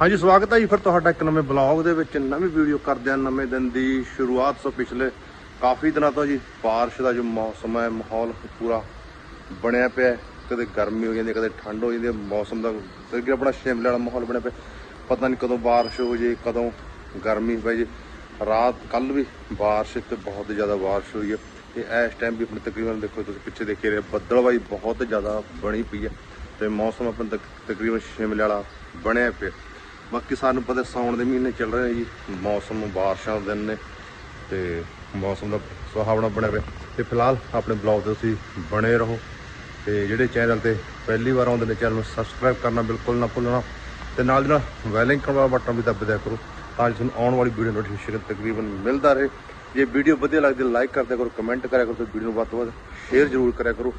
ਹਾਂਜੀ, ਸਵਾਗਤ ਹੈ ਜੀ ਫਿਰ ਤੁਹਾਡਾ ਇੱਕ ਨਵੇਂ ਬਲੌਗ ਦੇ ਵਿੱਚ। ਨਵੀਂ ਵੀਡੀਓ ਕਰਦੇ ਹਾਂ ਨਵੇਂ ਦਿਨ ਦੀ ਸ਼ੁਰੂਆਤ। ਸੋ ਪਿਛਲੇ ਕਾਫੀ ਦਿਨਾਂ ਤੋਂ ਜੀ ਬਾਰਿਸ਼ ਦਾ ਜੋ ਮੌਸਮ ਹੈ, ਮਾਹੌਲ ਪੂਰਾ ਬਣਿਆ ਪਿਆ ਕਦੇ ਗਰਮੀ ਹੋ ਜਾਂਦੀ ਕਦੇ ਠੰਡ ਹੋ ਜਾਂਦੀ ਹੈ, ਮੌਸਮ ਦਾ ਕਿ ਆਪਣਾ ਸ਼ਿਮਲੇ ਵਾਲਾ ਮਾਹੌਲ ਬਣਿਆ ਪਿਆ। ਪਤਾ ਨਹੀਂ ਕਦੋਂ ਬਾਰਿਸ਼ ਹੋ ਜੇ, ਕਦੋਂ ਗਰਮੀ ਪੈ ਜੇ। ਰਾਤ ਕੱਲ ਵੀ ਬਾਰਿਸ਼ ਤੇ ਬਹੁਤ ਜ਼ਿਆਦਾ ਬਾਰਿਸ਼ ਹੋਈ ਹੈ। ਤੇ ਇਸ ਟਾਈਮ ਵੀ ਆਪਣੇ ਤਕਰੀਬਨ ਦੇਖੋ, ਤੁਸੀਂ ਪਿੱਛੇ ਦੇਖੇ ਰਹੇ ਬੱਦਲਵਾਈ ਬਹੁਤ ਜ਼ਿਆਦਾ ਬਣੀ ਪਈ ਹੈ। ਤੇ ਮੌਸਮ ਆਪਣਾ ਤਕ- ਤਕਰੀਬਨ ਸ਼ਿਮਲੇ ਵਾਲਾ ਬਣਿਆ ਪਿਆ। ਬਾਕੀ ਸਾਨੂੰ ਪਤਾ ਸਾਉਣ ਦੇ ਮਹੀਨੇ ਚੱਲ ਰਹੇ ਜੀ। ਮੌਸਮ ਬਾਰਿਸ਼ਾਂ ਦੇ ਦਿਨ ਨੇ ਤੇ ਮੌਸਮ ਦਾ ਸੁਹਾਵਣਾ ਬਣਿਆ ਪਿਆ ਤੇ ਫਿਲਹਾਲ ਆਪਣੇ ਬਲੌਗ ਤੇ ਤੁਸੀਂ ਬਣੇ ਰਹੋ। ਤੇ ਜਿਹੜੇ ਚੈਨਲ ਤੇ ਪਹਿਲੀ ਵਾਰ ਆਉਂਦੇ ਨੇ ਚੈਨਲ ਨੂੰ ਸਬਸਕ੍ਰਾਈਬ ਕਰਨਾ ਬਿਲਕੁਲ ਨਾ ਭੁੱਲਣਾ। ਤੇ ਨਾਲ ਦੀ ਨਾਲ ਬੈਲ ਆਈਕਨ ਵਾਲਾ ਬਟਨ ਵੀ ਦੱਬ ਦਿਆ ਕਰੋ ਤਾਂ ਜੋ ਤੁਹਾਨੂੰ ਆਉਣ ਵਾਲੀ ਵੀਡੀਓ ਨੋਟੀਫਿਕੇਸ਼ਨ ਤਕਰੀਬਨ ਮਿਲਦਾ ਰਹੇ। ਜੇ ਵੀਡੀਓ ਵਧੀਆ ਲੱਗਦੀ ਲਾਈਕ ਕਰ ਦਿਆ ਕਰੋ ਕਮੈਂਟ ਕਰਿਆ ਕਰੋ ਤੇ ਵੀਡੀਓ ਨੂੰ ਵੱਧ ਤੋਂ ਵੱਧ ਸ਼ੇਅਰ ਜ਼ਰੂਰ ਕਰਿਆ ਕਰੋ।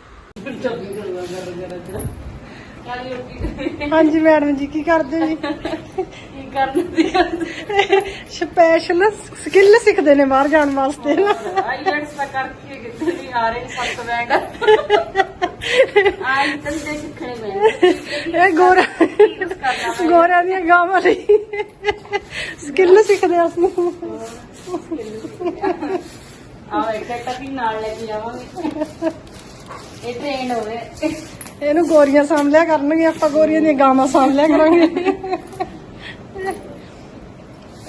ਹਾਂਜੀ ਮੈਡਮ ਜੀ ਕੀ ਕਰਦੇ ਜੀ? ਕੀ ਕਰਨ ਦੀ ਸਪੈਸ਼ਲ ਸਕਿੱਲ ਸਿੱਖਦੇ ਨੇ ਬਾਹਰ ਜਾਣ ਵਾਸਤੇ ਨਾ। ਆਈਲੈਂਡਸ ਦਾ ਕਰਕੇ ਕਿਤੇ ਨਹੀਂ ਆ ਰਹੇ ਸੱਤ ਬੈਗ ਆਈ ਤਾਂ ਦੇ ਸਿੱਖਣੇ ਮੈਂ ਇਹ ਗੋਰਾ ਗੋਰਿਆਂ ਦੀਆਂ ਗਾਵਾਂ ਲਈ। ਸਕਿੱਲ ਸਿੱਖਦੇ ਅਸੀਂ। ਆ ਇੱਕ ਟੱਪੀ ਨਾਲ ਲੈ ਕੇ ਜਾਵਾਂਗੇ। ਇਹ ਟ੍ਰੇਨ ਹੋਵੇ। ਇਹਨੂੰ ਗੋਰੀਆਂ ਸਾਂਭ ਲਿਆ ਕਰਨਗੇ ਆਪਾਂ ਗੋਰੀਆਂ ਦੀਆਂ ਗਾਵਾਂ ਸਾਂਭ ਲਿਆ ਕਰਾਂਗੇ।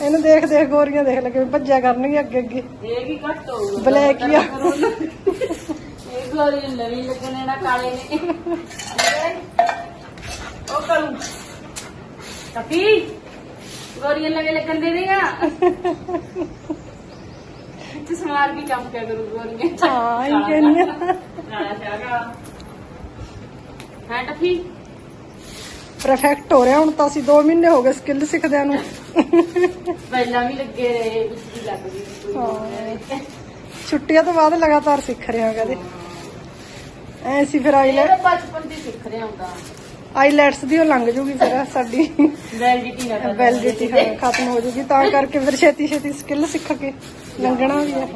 ਇਹਨੂੰ ਦੇਖ ਦੇਖ ਗੋਰੀਆਂ ਦੇਖ ਲੈ ਕਿਵੇਂ ਭੱਜਿਆ ਕਰਨਗੇ ਅੱਗੇ ਅੱਗੇ। ਇਹ ਵੀ ਘੱਟ ਹੋਊਗਾ। ਬਲੈਕ ਹੀ ਆ। ਇਹ ਗੋਰੀ ਨਵੀਂ ਲੱਗਣੇ ਨਾ ਕਾਲੇ ਨੇ। ਉਹ ਕਰੂੰ। ਟੱਪੀ ਗੋਰੀਆਂ ਲਗੇ ਲੱਗਣ ਦੇ ਦੇਗਾ ਤੇ ਸਮਾਰ ਵੀ ਕੰਮ ਕਰੂ ਗੋਰੀਆਂ। ਹਾਂ ਇਹ ਕਹਿੰਦੀ ਆ। ਨਾਲਾ ਚਾਗਾ ਹੈ ਪਰਫੈਕਟ ਹੋ ਰਿਹਾ ਹੁਣ ਤਾਂ ਅਸੀਂ 2 ਮਹੀਨੇ ਹੋ ਗਏ ਸਕਿੱਲ ਸਿੱਖਦਿਆਂ ਨੂੰ। ਪਹਿਲਾਂ ਵੀ ਲੱਗੇ ਰਹੇ ਵੀ ਲੱਗ ਗਈ। ਛੁੱਟੀਆਂ ਤੋਂ ਬਾਅਦ ਲਗਾਤਾਰ ਸਿੱਖ ਰਹੇ ਹਾਂ ਕਦੇ। ਐ ਸੀ ਫਿਰ ਆਈਲੈਟ ਬਚਪਨ ਦੀ ਸਿੱਖ ਰਿਹਾ ਹੁੰਦਾ ਆਈਲੈਟਸ ਦੀ ਉਹ ਲੰਘ ਜੂਗੀ ਫਿਰ ਸਾਡੀ। ਵੈਲਿਡਿਟੀ ਨਾ ਵੈਲਿਡਿਟੀ ਖਤਮ ਹੋ ਜੂਗੀ। ਤਾਂ ਕਰਕੇ ਫਿਰ ਛੇਤੀ ਛੇਤੀ ਸਕਿੱਲ ਸਿੱਖ ਕੇ ਲੰਘਣਾ ਵੀ ਹੈ।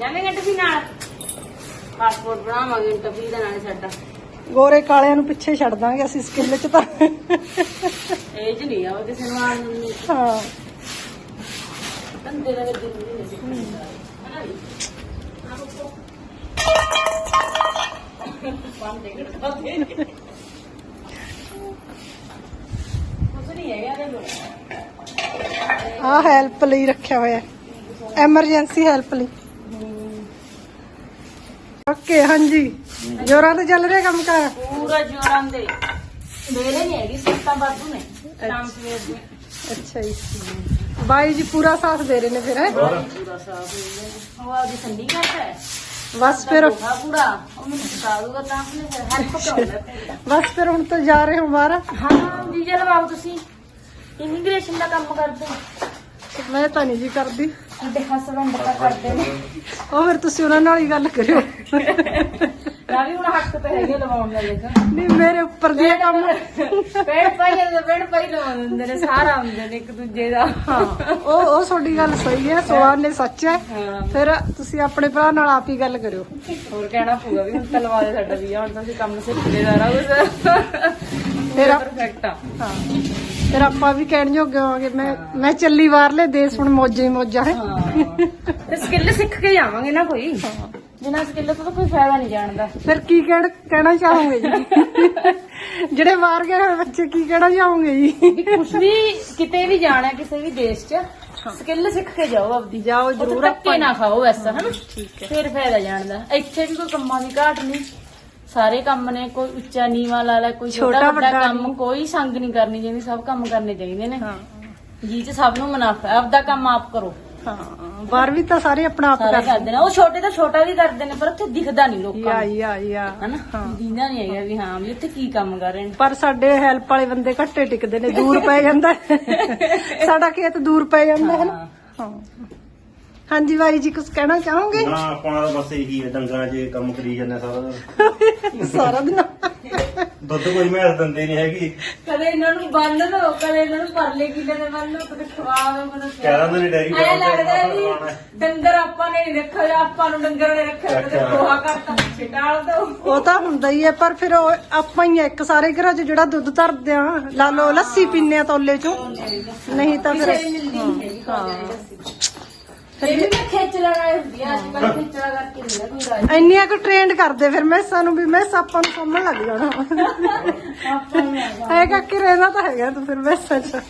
ਜਾਵੇਂਗਾ ਟੱਪੀ ਨਾਲ। ਪਾਸਪੋਰਟ ਬਣਾਵਾਂਗੇ ਟੱਪੀ ਦਾ ਨਾਲ ਸਾਡਾ। ਗੋਰੇ ਕਾਲਿਆਂ ਨੂੰ ਪਿੱਛੇ ਛੱਡ ਦਾਂਗੇ ਅਸੀਂ ਸਕਿੱਲ ਚ ਤਾਂ। ਏਜ ਨਹੀਂ ਆ ਕਿਸੇ ਨੂੰ ਆਣ ਨੂੰ। ਹਾਂ। ਬੰਦੇ ਦਾ ਦਿਨ ਨਹੀਂ ਸਿੱਖਦਾ। ਆਹ ਹੈਲਪ ਲਈ ਰੱਖਿਆ ਹੋਇਆ। ਐਮਰਜੈਂਸੀ ਹੈਲਪ ਲਈ। ਓਕੇ ਹਾਂਜੀ। ਜੋਰਾਂ ਤੇ ਚੱਲ ਰਿਹਾ ਕੰਮ ਕਰ? ਪੂਰਾ ਜੋਰਾਂ ਦੇ। ਮੇਰੇ ਨਹੀਂ ਹੈਗੀ ਸਿੱਟਾਂ ਬਾਦੂ ਨੇ। ਸ਼ਾਮ ਸਵੇਰ ਦੀ। ਅੱਛਾ ਜੀ। ਬਾਈ ਜੀ ਪੂਰਾ ਸਾਥ ਦੇ ਰਹੇ ਨੇ ਫਿਰ ਹੈਂ? ਪੂਰਾ ਸਾਫ਼ ਹੋ ਗਿਆ ਉਹ ਆਪਦੀ ਸੰਡੀ ਕਰਦਾ ਹੈ। ਬਸ ਫਿਰ ਪੂਰਾ ਪੂਰਾ ਉਹ ਮੈਨੂੰ ਬਤਾ ਦੂਗਾ ਤਾਂ ਆਪਣੇ ਫਿਰ ਹੈਲਪ ਕਰਾਉਂਦਾ ਪੂਰਾ ਬਸ ਫਿਰ ਹੁਣ ਤਾਂ ਜਾ ਰਹੇ ਹੋ ਬਾਹਰ। ਹਾਂ ਵੀਜ਼ਾ ਲਵਾਓ ਤੁਸੀਂ। ਇਮੀਗ੍ਰੇਸ਼ਨ ਦਾ ਕੰਮ ਕਰਦੇ ਮੈਂ ਤਾਂ ਨਹੀਂ ਜੀ ਕਰਦੀ। ਸਾਡੇ ਹਸਬੰਡ ਤਾਂ ਕਰਦੇ ਨੇ। ਉਹ ਫਿਰ ਤੁਸੀਂ ਉਹਨਾਂ ਨਾਲ ਹੀ ਗੱਲ ਕਰਿਓ। ਵੀ ਹੁਣ ਹੱਕ ਤੇ ਹੈਗੇ ਲਵਾਉਣ ਦਾ ਲੇਗਾ ਨਹੀਂ ਮੇਰੇ ਉੱਪਰ ਦੀ ਇਹ ਕੰਮ ਪੇੜ ਪਾਈ ਦੇ ਪੇੜ ਪਾਈ ਲਵਾ ਦਿੰਦੇ ਨੇ ਸਾਰਾ ਹੁੰਦੇ ਨੇ ਇੱਕ ਦੂਜੇ ਦਾ। ਹਾਂ ਉਹ ਉਹ ਤੁਹਾਡੀ ਗੱਲ ਸਹੀ ਹੈ ਸਵਾਲ ਨੇ ਸੱਚ ਹੈ। ਹਾਂ। ਫਿਰ ਤੁਸੀਂ ਆਪਣੇ ਭਰਾ ਨਾਲ ਆਪ ਹੀ ਗੱਲ ਕਰਿਓ। ਹੋਰ ਕਹਿਣਾ ਪਊਗਾ ਵੀ ਹੁਣ ਤਾਂ ਲਵਾ ਦੇ ਸਾਡਾ ਵੀਜ਼ਾ ਹੁਣ ਤਾਂ ਅਸੀਂ ਕੰਮ ਸਿੱਖਦੇ ਸਾਰਾ ਕੁਝ ਤੇਰਾ- ਪਰਫੈਕਟ ਆ। ਹਾਂ। ਫਿਰ ਆਪਾਂ ਵੀ ਕਹਿਣ ਜੋਗੇ ਹੋਵਾਂਗੇ ਮੈਂ ਮੈਂ ਚੱਲੀ ਬਾਹਰਲੇ ਦੇਸ਼ ਹੁਣ ਮੌਜਾਂ ਮੌਜਾਂ ਹੈ। ਹਾਂ। ਤੇ ਸਕਿੱਲ ਸਿੱਖ ਕੇ ਜਾਵਾਂਗੇ ਨਾ ਕੋਈ। ਬਿਨਾਂ ਸਕਿੱਲ ਤੋਂ ਤਾਂ ਕੋਈ ਫਾਇਦਾ ਨਹੀਂ ਜਾਣਦਾ। ਫਿਰ ਕੀ ਕਹਿਣ ਕਹਿਣਾ ਚਾਹੋਗੇ ਜੀ? ਜਿਹੜੇ ਬਾਹਰ ਗਏ ਹੋਏ ਬੱਚੇ ਕੀ ਕਹਿਣਾ ਚਾਹੋਗੇ ਜੀ? ਵੀ ਕੁਝ ਵੀ ਕਿਤੇ ਵੀ ਜਾਣਾ ਕਿਸੇ ਵੀ ਦੇਸ਼ 'ਚ ਸਕਿੱਲ ਸਿੱਖ ਕੇ ਜਾਓ ਆਪਦੀ। ਜਾਓ ਉੱਥੇ ਜ਼ਰੂਰ ਧੱਕੇ ਨਾ ਖਾਓ ਐਸਾ ਹਨਾ? ਠੀਕ ਹੈ। ਫਿਰ ਫਾਇਦਾ ਜਾਣਦਾ। ਇੱਥੇ ਵੀ ਕੋਈ ਕੰਮਾਂ ਦੀ ਘਾਟ ਨਹੀਂ। ਸਾਰੇ ਕੰਮ ਨੇ ਕੋਈ ਉੱਚਾ ਨੀਵਾ ਲਾ ਲੈ ਕੋਈ ਛੋਟਾ ਛੋਟਾ ਵੱਡਾ ਵੱਡਾ ਕੰਮ ਕੋਈ ਸੰਗ ਨਹੀਂ ਕਰਨੀ ਚਾਹੀਦੀ ਸਭ ਕੰਮ ਕਰਨੇ ਚਾਹੀਦੇ ਨੇ। ਹਾਂ। ਜੀ ਚ ਸਭ ਨੂੰ ਮੁਨਾਫਾ ਹੈ। ਆਪਦਾ ਕੰਮ ਆਪ ਕਰੋ। ਹਾਂ ਬਾਹਰ ਵੀ ਤਾਂ ਸਾਰੇ ਆਪਣਾ ਆਪ ਸਾਰੇ ਕਰਦੇ ਕਰਦੇ ਨੇ। ਉਹ ਛੋਟੇ ਤਾਂ ਛੋਟਾ ਵੀ ਕਰਦੇ ਨੇ ਪਰ ਉੱਥੇ ਦਿਖਦਾ ਨਹੀਂ ਲੋਕਾਂ ਯਾ ਨੂੰ ਯਾ ਯਾ ਹਨਾ? ਦਿਖਦਾ ਨਹੀਂ ਹੈਗਾ ਵੀ ਹਾਂ ਵੀ ਉੱਥੇ ਕੀ ਕੰਮ ਕਰ ਰਹੇ ਨੇ। ਪਰ ਸਾਡੇ ਹੈਲਪ ਵਾਲੇ ਬੰਦੇ ਘੱਟੇ ਟਿਕਦੇ ਨੇ ਦੂਰ ਪੈ ਜਾਂਦਾ। ਹੈ। ਸਾਡਾ ਖੇਤ ਦੂਰ ਪੈ ਜਾਂਦਾ ਹੈ। ਨਾ ਹਾਂ। ਹਾਂਜੀ ਬਾਈ ਜੀ ਕੁਝ ਕਹਿਣਾ ਚਾਹੋਗੇ? ਨਾ ਆਪਣਾ ਤਾਂ ਬਸ ਇਹੀ ਹੈ ਡੰਗਰਾਂ 'ਚ ਕੰਮ ਕਰੀ ਜਾਂਦੇ ਸਾਰਾ ਦਿਨ। ਸਾਰਾ ਦਿਨ। ਦੁੱਧ ਕੋਈ ਮੈਸ ਦਿੰਦੀ ਨਹੀਂ ਹੈਗੀ। ਕਦੇ ਇਹਨਾਂ ਨੂੰ ਬੰਨ ਲਓ ਕਦੇ ਇਹਨਾਂ ਨੂੰ ਪਰਲੇ ਕਿਲੇ ਦੇ ਬੰਨ ਲਓ ਕਦੇ ਖਵਾਓ ਕਦੇ ਕਹਿ ਦਿੰਦੇ ਨੇ ਡੈਰੀ ਐ ਲੱਗਦਾ ਆਪਾਂ ਜੀ ਖਵਾਉਣਾ ਹੈ। ਡੰਗਰ ਆਪਾਂ ਨੇ ਨਹੀਂ ਰੱਖਿਆ ਜਾਂ ਆਪਾਂ ਨੂੰ ਡੰਗਰ ਨੇ ਰੱਖਿਆ ਕਦੇ ਰੱਖਿਆ। ਗੋਹਾ ਕਰਤਾ ਪਿੱਛੇ ਡਾਲ ਦੋ। ਉਹ ਤਾਂ ਹੁੰਦਾ ਹੀ ਹੈ ਪਰ ਫਿਰ ਉਹ ਆਪਾਂ ਹੀ ਆ ਇੱਕ ਸਾਰੇ ਘਰਾਂ 'ਚ ਜਿਹੜਾ ਦੁੱਧ ਧਰਦੇ ਆ ਲਾ ਲਓ ਲੱਸੀ ਪੀਨੇ ਆ ਤੋਲੇ 'ਚੋਂ। ਨਹੀਂ ਤਾਂ ਫਿਰ ਕਿਸੇ ਮਿਲਦੀ ਨਹੀਂ ਹੈਗੀ ਕਾਲਿਆਂ ਦੀ ਲੱਸੀ। ਇਹ ਵੀ ਮੈਂ ਹੁੰਦੀ ਆ ਅੱਜ ਕੱਲ ਖੇਚਲਾ ਕਰਕੇ ਨਹੀਂ ਨਾ ਕੋਈ ਰਾਜ ਇੰਨੀਆਂ ਕੁ ਟ੍ਰੇਨਡ ਕਰਦੇ ਫਿਰ ਮੈਸਾਂ ਨੂੰ ਵੀ ਮੈਸ ਆਪਾਂ ਨੂੰ ਸਮਝਣ ਲੱਗ ਜਾਣਾ। ਹੈਗਾ ਰਹਿਣਾ ਤਾਂ ਹੈਗਾ ਤੂੰ ਫਿਰ ਮੈਸਾਂ 'ਚ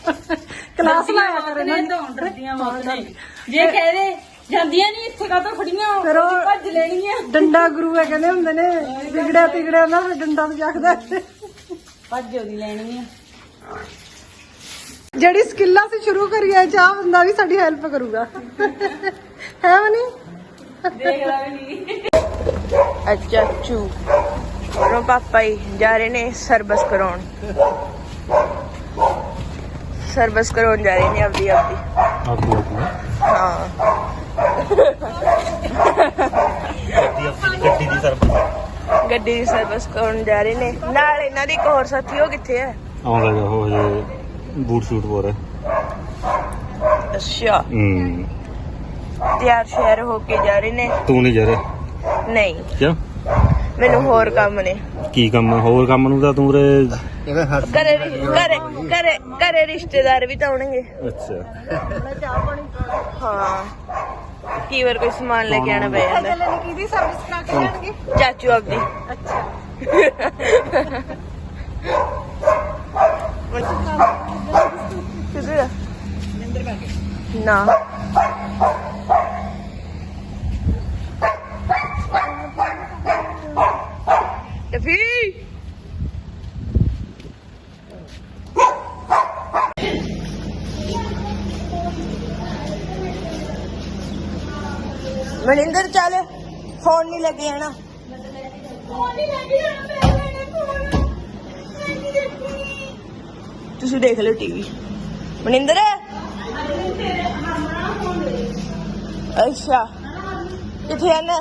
ਕਲਾਸ ਲਾਇਆ ਕਰ ਇਹਨਾਂ ਨੇ ਡਰਦੀਆਂ ਬਹੁਤ ਨੇ ਜੇ ਕਹਦੇ ਜਾਂਦੀਆਂ ਨਹੀਂ ਇੱਥੇ ਕਾ ਤਾਂ ਖੜੀਆਂ ਫਿਰ ਉਹ- ਭੱਜ ਲੈਣੀਆਂ ਡੰਡਾ ਗੁਰੂ ਹੈ ਕਹਿੰਦੇ ਹੁੰਦੇ ਨੇ ਵਿਗੜਿਆ ਤਿਗੜਿਆ ਨਾ ਡੰਡਾ ਤੇ ਜਾਗਦਾ ਭੱਜ ਉਹਦੀ ਲੈਣੀ ਆ। ਜਿਹੜੀ ਸਕਿੱਲਾਂ ਸੀ ਸ਼ੁਰੂ ਕਰੀਏ ਚਾਹ ਬੰਦਾ ਵੀ ਸਾਡੀ ਹੈਲਪ ਕਰੂਗਾ। ਹੈ ਮਨੀ ਦੇਖਦਾ ਵੀ ਨਹੀਂ? ਅੱਛਾ ਚੂ ਉਹ ਪਾਪਾ ਹੀ ਜਾ ਰਹੇ ਨੇ ਸਰਵਿਸ ਕਰਾਉਣ। ਸਰਵਿਸ ਕਰਾਉਣ ਜਾ ਰਹੇ ਨੇ ਆਪਦੀ ਆਪਦੀ। ਆਪਦੀ ਆਪਦੀ ਹਾਂ। ਗੱਡੀ ਦੀ ਸਰਵਿਸ ਗੱਡੀ ਦੀ ਸਰਵਿਸ ਕਰਾਉਣ ਜਾ ਰਹੇ ਨੇ। ਨਾਲ ਇਹਨਾਂ ਦੀ ਇੱਕ ਹੋਰ ਸਾਥੀ ਉਹ ਕਿੱਥੇ ਹੈ ਆਉਂਦਾ ਉਹ ਜੇ ਬੂਟ ਸ਼ੂਟ ਪਾ ਰਿਹਾ। ਅੱਛਾ। ਹੂੰ। ਤਿਆਰ ਸ਼ਹਿਰ ਹੋ ਕੇ ਜਾ ਰਹੇ ਨੇ? ਤੂੰ ਨਹੀਂ ਜਾ ਰਿਹਾ? ਨਹੀਂ। ਕਿਉਂ? ਮੈਨੂੰ ਹੋਰ ਕੰਮ ਨੇ। ਕੀ ਕੰਮ? ਹੋਰ ਕੰਮ ਨੂੰ ਤਾਂ ਤੂੰ ਰੇ ਘਰੇ ਘਰੇ ਘਰੇ ਘਰੇ ਰਿਸ਼ਤੇਦਾਰ ਵੀ ਤਾਂ ਆਉਣਗੇ। ਅੱਛਾ। ਹਾਂ। ਕੀ ਵਾਰ ਕੋਈ ਸਮਾਨ ਲੈ ਕੇ ਆਣਾ ਪੈ ਜਾਂਦਾ? ਚੱਲਣੀ ਕਿਹਦੀ ਸਰਵਿਸ ਕਰਾ ਕੇ ਜਾਣਗੇ ਚਾਚੂ ਆਪਦੀ। ਅੱਛਾ। ਕਿੱਧਰ ਨਾ। ਟਫੀ ਮਨਿੰਦਰ ਚੱਲ ਫੋਨ ਨਹੀਂ ਲੈ ਕੇ ਆਣਾ ਤੁਸੀਂ ਦੇਖ ਲਓ ਟੀਵੀ ਮਨਿੰਦਰ ਅੱਛਾ ਕਿੱਥੇ ਆਣਾ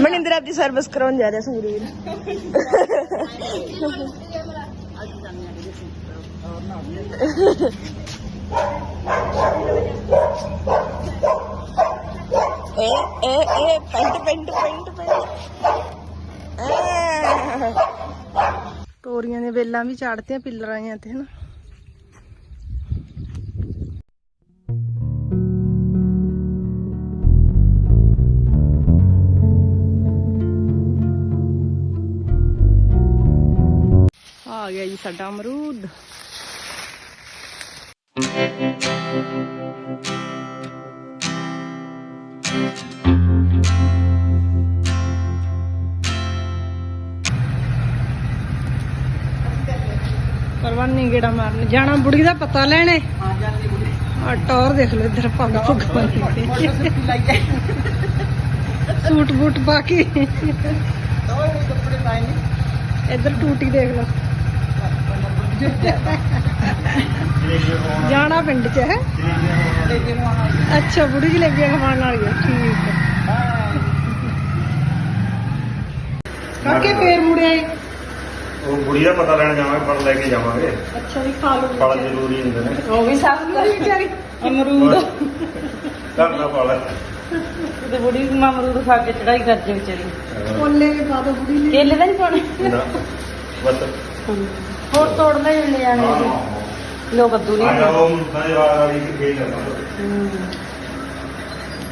ਮਨਿੰਦਰ ਆਪਦੀ ਸਰਵਿਸ ਕਰਾਉਣ ਜਾ ਰਿਹਾ ਸੰਗਰੂਰ ਏ ਏ ਏ ਪੈਂਟ ਪੈਂਟ ਪੈਂਟ ਪੈਂਟ ਆ ਤੋਰੀਆਂ ਦੇ ਵੇਲਾਂ ਵੀ ਚਾੜਤੀਆਂ ਪਿੱਲਰਾਂ ਜਾਂ ਤੇ ਹਨਾ। ਆ ਗਿਆ ਜੀ ਸਾਡਾ ਅਮਰੂਦ। ਪਰਵਾਨੀ ਗੇੜਾ ਮਾਰਨ ਜਾਣਾ ਬੁੜੀ ਦਾ ਪਤਾ ਲੈਣੇ ਆ ਟੌਰ ਦੇਖ ਲੋ ਇੱਧਰ ਪੱਗ ਪੁੱਗ ਬੰਨੀ ਸੂਟ ਬੂਟ ਪਾ ਕੇ ਇੱਧਰ ਟੂਟੀ ਦੇਖ ਲੋ ਜਾਣਾ ਪਿੰਡ ਚ ਹੈ। ਅੱਛਾ ਬੁੜੀ ਜਲੇਬੀਆਂ ਖਵਾਉਣ ਵਾਲੀ ਹੈ ਠੀਕ ਹੈ। ਕਾਕੇ ਫੇਰ ਮੁੜਿਆ ਉਹ ਦਾ ਪਤਾ ਲੈਣ ਜਾਵਾਂਗੇ ਫਲ ਲੈ ਕੇ ਜਾਵਾਂਗੇ। ਅੱਛਾ ਵੀ ਖਾ ਲਓ ਫਲ ਜ਼ਰੂਰੀ ਹੁੰਦੇ ਨੇ। ਉਹ ਵੀ ਸਭ ਬੁੜੀ ਵਿਚਾਰੀ। ਅਮਰੂਦ। ਘਰ ਦਾ ਫਲ ਤੇ ਬੁੜੀ ਮਾਂ ਅਮਰੂਦ ਖਾ ਕੇ ਚੜਾਈ ਕਰਦੇ ਵਿਚਾਰੀ। ਕੋਲੇ ਵੀ ਪਾ ਦੋ ਬੁੜੀ ਨੇ। ਕੇਲੇ ਤਾਂ ਨਹੀਂ ਪਾਉਣੇ? ਨਾ ਬਸ। ਹੋਰ ਤੋੜ ਲੈ ਜਾਣੇ ਲੋਕ ਕੱਦੂ ਨਹੀਂ ਆਇਆ ਉਹ ਮੁੰਡਾ ਵਾਲੀ ਕਿ ਖੇਡ ਕਰਦਾ